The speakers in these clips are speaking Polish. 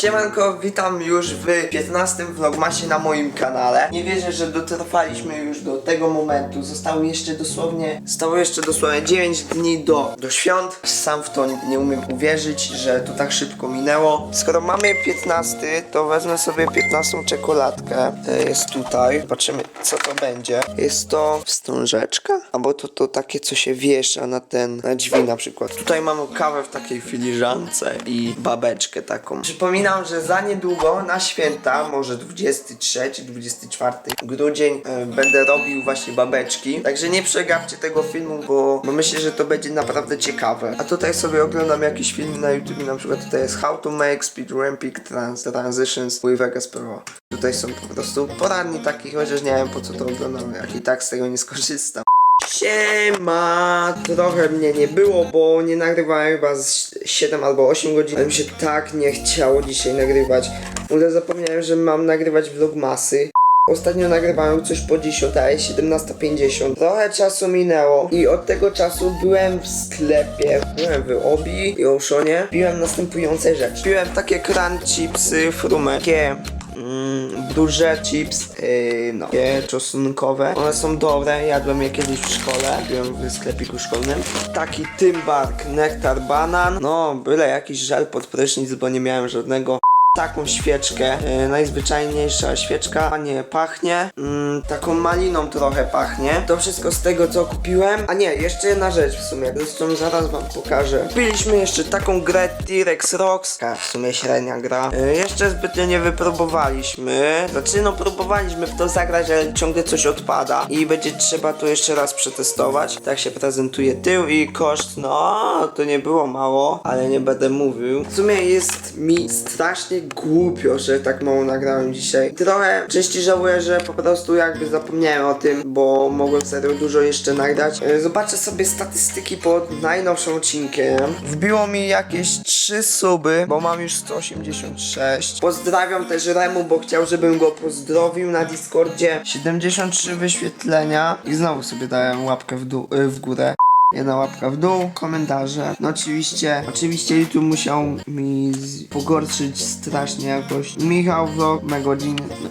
Siemanko, witam już w 15 vlogmasie na moim kanale. Nie wierzę, że dotrwaliśmy już do tego momentu. Zostało jeszcze dosłownie, zostało jeszcze dosłownie 9 dni do, do świąt. Sam w to nie umiem uwierzyć, że to tak szybko minęło. Skoro mamy 15, to wezmę sobie 15 czekoladkę. E, Jest tutaj. Zobaczymy, co to będzie. Jest to wstążeczka? Albo to, to takie, co się wiesza na ten, na drzwi na przykład. Tutaj mamy kawę w takiej filiżance i babeczkę taką. Przypominam, że za niedługo na święta, może 23, 24 grudzień, e, będę robił właśnie babeczki. Także nie przegapcie tego filmu, bo, bo myślę, że to będzie naprawdę ciekawe. A tutaj sobie oglądam jakiś film na YouTube, na przykład tutaj jest How to Make Speed Ramping Trans Transitions with Vegas Pro. Tutaj są po prostu poradni takich, chociaż nie wiem po co to oglądam, jak i tak z tego nie skorzystam. Siema! Trochę mnie nie było, bo nie nagrywałem chyba z 7 albo 8 godzin, ale mi się tak nie chciało dzisiaj nagrywać. Ogóle zapomniałem, że mam nagrywać vlogmasy. Ostatnio nagrywałem coś po 10, a jest 17.50. Trochę czasu minęło i od tego czasu byłem w sklepie, byłem w Obi i Oceanie. Piłem następujące rzeczy. Piłem takie crunch chipsy, frume, takie mm, duże chips, yy, no, takie czosnkowe. One są dobre, jadłem je kiedyś w szkole, byłem w sklepiku szkolnym. Taki Tymbark, nektar, banan, no byle jakiś żel pod prysznic, bo nie miałem żadnego taką świeczkę, e, najzwyczajniejsza świeczka, nie pachnie, mm, taką maliną trochę pachnie. To wszystko z tego co kupiłem. A nie, jeszcze jedna rzecz w sumie, zresztą zaraz wam pokażę. Kupiliśmy jeszcze taką grę T-Rex Rocks, Taka w sumie średnia gra. E, jeszcze zbytnio nie wypróbowaliśmy, znaczy no próbowaliśmy w to zagrać, ale ciągle coś odpada i będzie trzeba to jeszcze raz przetestować. Tak się prezentuje tył i koszt, no to nie było mało, ale nie będę mówił. W sumie jest mi strasznie głupio, że tak mało nagrałem dzisiaj. Trochę częściej żałuję, że po prostu jakby zapomniałem o tym, bo mogłem serio dużo jeszcze nagrać. E, Zobaczę sobie statystyki pod najnowszym odcinkiem. Wbiło mi jakieś 3 suby, bo mam już 186. Pozdrawiam też Remu, bo chciał, żebym go pozdrowił na Discordzie. 73 wyświetlenia i znowu sobie dałem łapkę w, dół, w górę. Jedna łapka w dół, komentarze. No oczywiście, oczywiście YouTube musiał mi pogorszyć strasznie jakoś. Michał Vlog, mego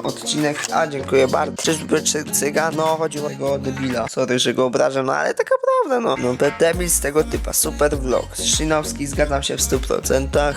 odcinek. A, dziękuję bardzo. Czyżby czy cygan? No, chodziło o tego debila. Sorry, że go obrażam, no ale taka prawda, no. No, debil z tego typa. Super vlog. Szynowski, zgadzam się w 100%.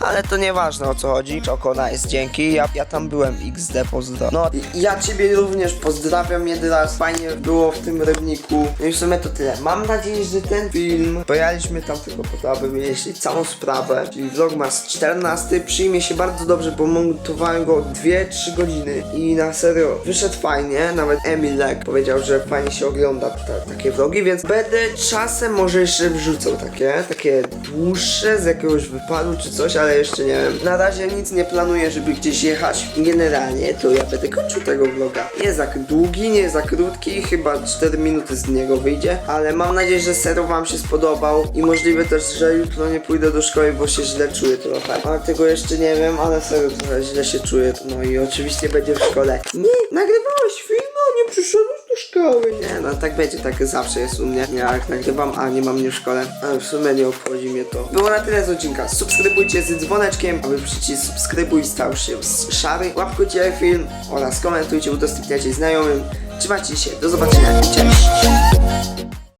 Ale to nieważne o co chodzi. Czoko nice, dzięki. Ja, ja tam byłem, XD, pozdro. No, ja ciebie również pozdrawiam jeden raz. Fajnie było w tym rybniku. No i w sumie to tyle. Mam nadzieję, że ten film pojechaliśmy tam tylko po to, aby wyjaśnić całą sprawę. Czyli vlogmas 14 przyjmie się bardzo dobrze, bo montowałem go 2-3 godziny i na serio wyszedł fajnie. Nawet Emil Lek powiedział, że fajnie się ogląda ta, takie vlogi, więc będę czasem może jeszcze wrzucał takie, takie dłuższe z jakiegoś wypadu czy coś, ale jeszcze nie wiem. Na razie nic nie planuję, żeby gdzieś jechać. Generalnie to ja będę kończył tego vloga. Nie za długi, nie za krótki, chyba 4 minuty z niego wyjdzie, ale mam nadzieję, że serio wam się spodobał i możliwe też, że jutro nie pójdę do szkoły, bo się źle czuję trochę. Ale tego jeszcze nie wiem, ale serio trochę źle się czuję. No i oczywiście będzie w szkole. Nie, nagrywałeś film, a nie przyszedłeś do szkoły. Nie, no tak będzie, tak zawsze jest u mnie. Ja jak nagrywam, a nie mam mnie w szkole. Ale w sumie nie obchodzi mnie to. Było na tyle z odcinka. Subskrybujcie z dzwoneczkiem, aby przycisk subskrybuj stał się szary. Łapkujcie film oraz komentujcie, udostępniajcie znajomym. Trzymajcie się, do zobaczenia. Cześć!